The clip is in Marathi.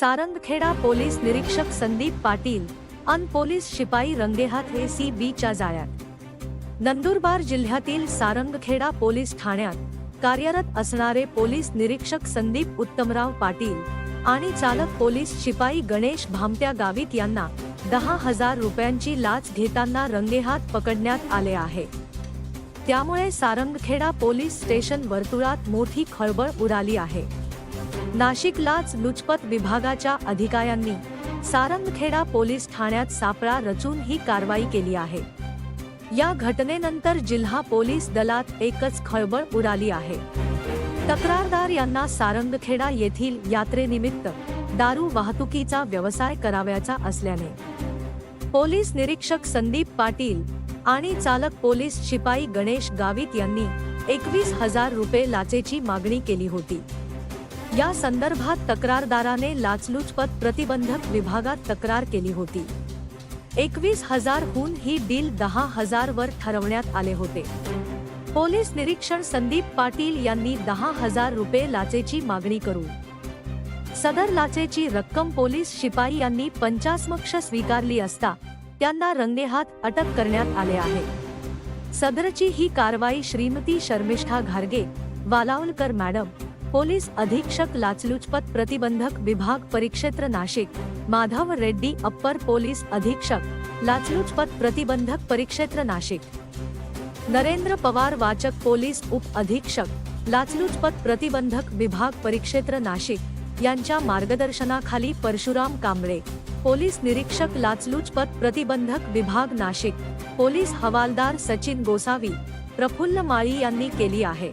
सारंगखेडा पोलीस निरीक्षक संदीप पाटील अन पोलीस शिपाई रंगेहात हे सी बीच्या जाळ्यात. नंदुरबार जिल्ह्यातील सारंगखेडा पोलीस ठाण्यात कार्यरत असणारे पोलीस निरीक्षक संदीप उत्तमराव पाटील आणि चालक पोलीस शिपाई गणेश भामट्या गावित यांना दहा हजार रुपयांची लाच घेताना रंगेहात पकडण्यात आले आहे. त्यामुळे सारंगखेडा पोलीस स्टेशन वर्तुळात मोठी खळबळ उडाली आहे. नाशिकलाच लुचपत विभागाच्या अधिकाऱ्यांनी सारंगखेडा पोलीस ठाण्यात सापळा रचून ही कारवाई केली आहे. या घटनेनंतर जिल्हा पोलीस दलात एकच खळबळ उडाली आहे. तक्रारदार यांना सारंगखेडा येथील यात्रेनिमित्त दारू वाहतुकीचा व्यवसाय करावयाचा असल्याने. पोलीस निरीक्षक संदीप पाटील आणि चालक पोलीस शिपाई गणेश गावित यांनी एकवीस हजार रुपये लाचेची मागणी केली होती. या संदर्भात तक्रारदाराने लाचलुचपत प्रतिबंधक विभागात तक्रार केली होती. एकवीस हजारहून ही डील दहा हजार वर ठरवण्यात आले होते. पोलीस निरीक्षण संदीप पाटील यांनी दहा हजार रुपये लाचेची मागणी करू सदर लाचेची रक्कम पोलीस शिपाई यांनी पंचासमक्ष स्वीकारली असता त्यांना रंगेहात अटक करण्यात आले आहे. सदरची ही कारवाई श्रीमती शर्मिष्ठा घारगे वालावलकर मॅडम पोलीस अधीक्षक लाचलुचपत प्रतिबंधक विभाग परिक्षेत्र नाशिक माधव रेड्डी अप्पर पोलीस अधीक्षक लाचलुचपत प्रतिबंधक परिक्षेत्र नाशिक. नरेंद्र पवार वाचक पोलीस उप अधीक्षक लाचलुचपत प्रतिबंधक विभाग परिक्षेत्र नाशिक यांच्या मार्गदर्शनाखाली परशुराम कांबळे पोलीस निरीक्षक लाचलुचपत प्रतिबंधक विभाग नाशिक पोलीस हवालदार सचिन गोसावी प्रफुल्ल माळी यांनी केली आहे.